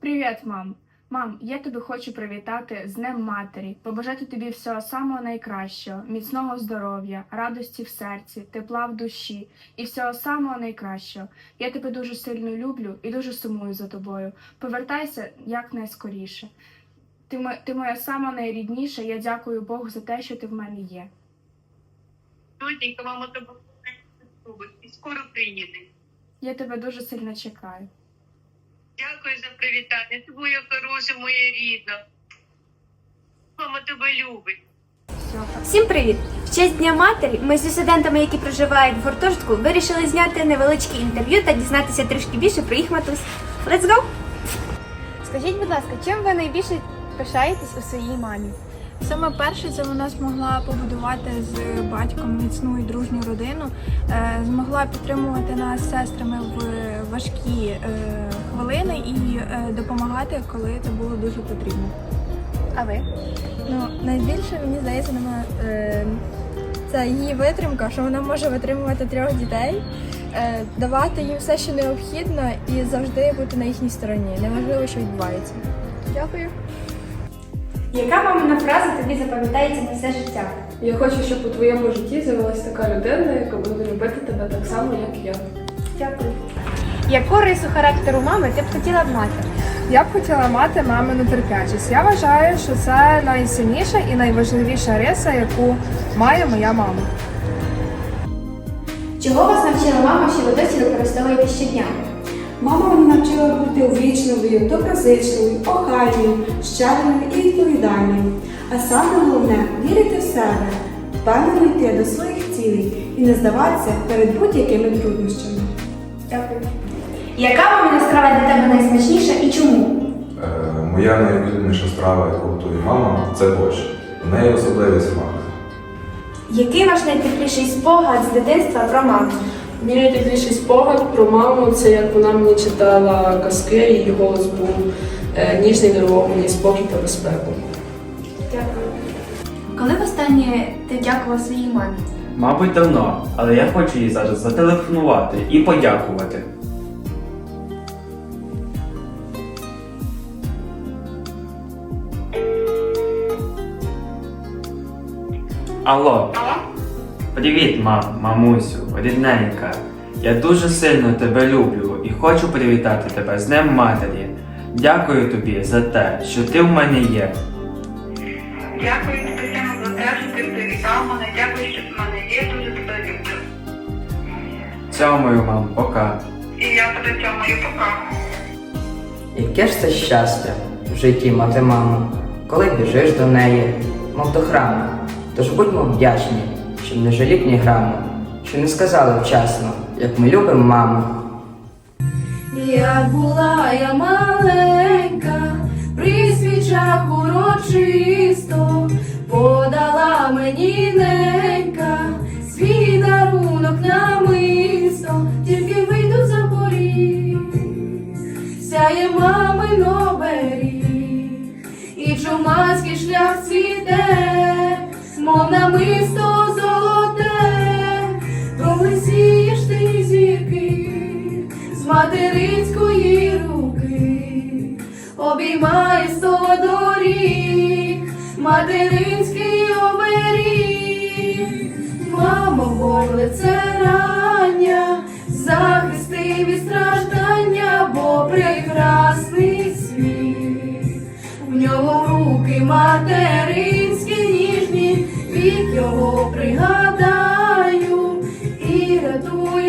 Привіт, мам. Мам, я тебе хочу привітати з Днем Матері, побажати тобі всього самого найкращого, міцного здоров'я, радості в серці, тепла в душі і всього самого найкращого. Я тебе дуже сильно люблю і дуже сумую за тобою. Повертайся якнайскоріше. Ти, ти моя сама найрідніша. Я дякую Богу за те, що ти в мене є. Тетенька, мама тебе любить і скоро приїде. Я тебе дуже сильно чекаю. Дякую за привітання. Ти моя хороша, моя рідна. Мама тебе любить. Всім привіт! В честь Дня матері ми зі студентами, які проживають в гуртожитку, вирішили зняти невеличке інтерв'ю та дізнатися трішки більше про їх матусь. Let's go! Скажіть, будь ласка, чим ви найбільше пишаєтесь у своїй мамі? Саме перше, це вона змогла побудувати з батьком міцну і дружню родину, е, змогла підтримувати нас з сестрами в важкі е, хвилини і е, допомагати, коли це було дуже потрібно. А ви? Ну, найбільше мені здається, нема, е, це її витримка, що вона може витримувати трьох дітей, е, давати їм все, що необхідно, і завжди бути на їхній стороні. Неважливо, що відбувається. Дякую. Яка мамина фраза тобі запам'ятається на все життя? Я хочу, щоб у твоєму житті з'явилася така людина, яка буде любити тебе так само, як я. Дякую. Яку рису характеру мами ти б хотіла б мати? Я б хотіла мати мамину терплячість. Я вважаю, що це найсильніша і найважливіша риса, яку має моя мама. Чого вас навчила мама, що ви досі використовуєте щодня? Мама мене навчила бути увічливою, доброзичливою, охайною, щедрою і відповідальною. А саме головне вірити в себе, впевнено йти до своїх цілей і не здаватися перед будь-якими труднощами. Дякую. Яка мамина страва для тебе найсмачніша і чому? Е, Моя найулюбленіша страва, яку готує мама, це борщ. У неї особливий смак. Який ваш найтепліший спогад з дитинства про маму? Мій найтепліший спогад про маму це як вона мені читала казки, її голос був е, ніжний, дарував мені спокій та безпеку. Дякую. Коли востаннє ти дякував своїй мамі? Мабуть, давно, але я хочу їй зараз зателефонувати і подякувати. Алло, привіт, мам, мамусю, рідненька. Я дуже сильно тебе люблю і хочу привітати тебе з Днем Матері. Дякую тобі за те, що ти в мене є. Дякую тобі Сема, за те, що ти привітав мене. Дякую, що ти в мене є. Дуже тебе люблю. Цьомою, мам, пока. І я тебе цьомаю пока. Яке ж це щастя в житті мати маму, коли біжиш до неї, мов до храму. Тож будьмо вдячні, що не жаліть ні граму, що не сказали вчасно, як ми любимо маму. Я була я маленька, при свічах урочисто подала мені ненька намисто золоте, коли сієш ти зірки з материнської руки, обіймай сто доріг, материнський оберіг, мамо, горле це і